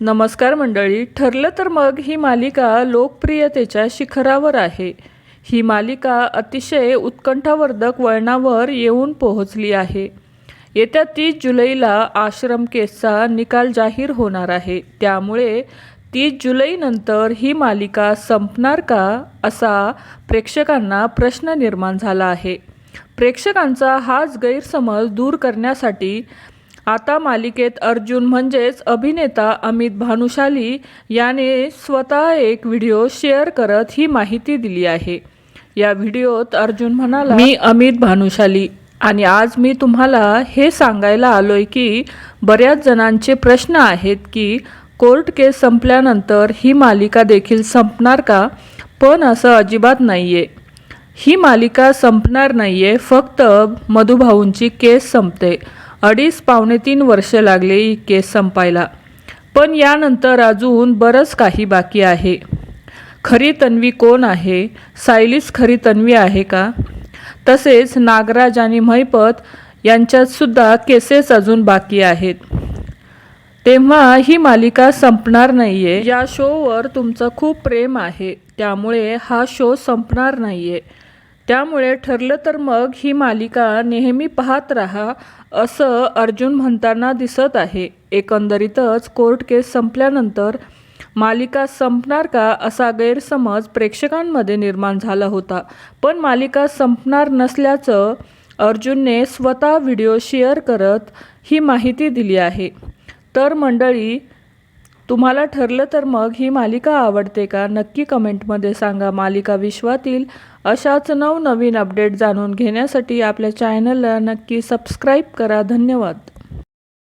नमस्कार मंडळी ठरलं तर मग ही मालिका लोकप्रियतेच्या शिखरावर आहे. ही मालिका अतिशय उत्कंठावर्धक वळणावर येऊन पोहोचली आहे. येत्या तीस जुलैला आश्रम केसचा निकाल जाहीर होणार आहे. त्यामुळे तीस जुलैनंतर ही मालिका संपणार का असा प्रेक्षकांना प्रश्न निर्माण झाला आहे. प्रेक्षकांचा हाच गैरसमज दूर करण्यासाठी आता मालिकेत अर्जुन म्हणजेच अभिनेता अमित भानुशाली याने स्वतः एक व्हिडिओ शेअर करत ही माहिती दिली आहे. या व्हिडिओत अर्जुन म्हणाला मी अमित भानुशाली आणि आज मी तुम्हाला हे सांगायला आलोय की बऱ्याच जणांचे प्रश्न आहेत की कोर्ट केस संपल्यानंतर ही मालिका देखील संपणार का? पण असं अजिबात नाही आहे ही मालिका संपणार नाही आहे फक्त मधुभाऊंची केस संपते. अडीच पावणे तीन वर्ष लागले ही केस संपायला. पण यानंतर अजून बरंच काही बाकी आहे. खरी तन्वी कोण आहे? सायलीच खरी तन्वी आहे का? तसेच नागराज आणि महिपत यांच्यातसुद्धा केसेस अजून बाकी आहेत. तेव्हा ही मालिका संपणार नाही आहे या शोवर तुमचं खूप प्रेम आहे. त्यामुळे हा शो संपणार नाही आहे त्यामुळे ठरलं तर मग ही मालिका नेहमी पाहत राहा असं अर्जुन म्हणताना दिसत आहे. एकंदरीतच कोर्ट केस संपल्यानंतर मालिका संपणार का असा गैरसमज प्रेक्षकांमध्ये निर्माण झाला होता. पण मालिका संपणार नसल्याचं अर्जुनने स्वतः व्हिडिओ शेअर करत ही माहिती दिली आहे. तर मंडळी तुम्हाला ठरलं तर मग ही मालिका आवडते का? नक्की कमेंटमध्ये सांगा. मालिका विश्वातील अशाच नवनवीन अपडेट जाणून घेण्यासाठी आपल्या चॅनलला नक्की सबस्क्राईब करा. धन्यवाद.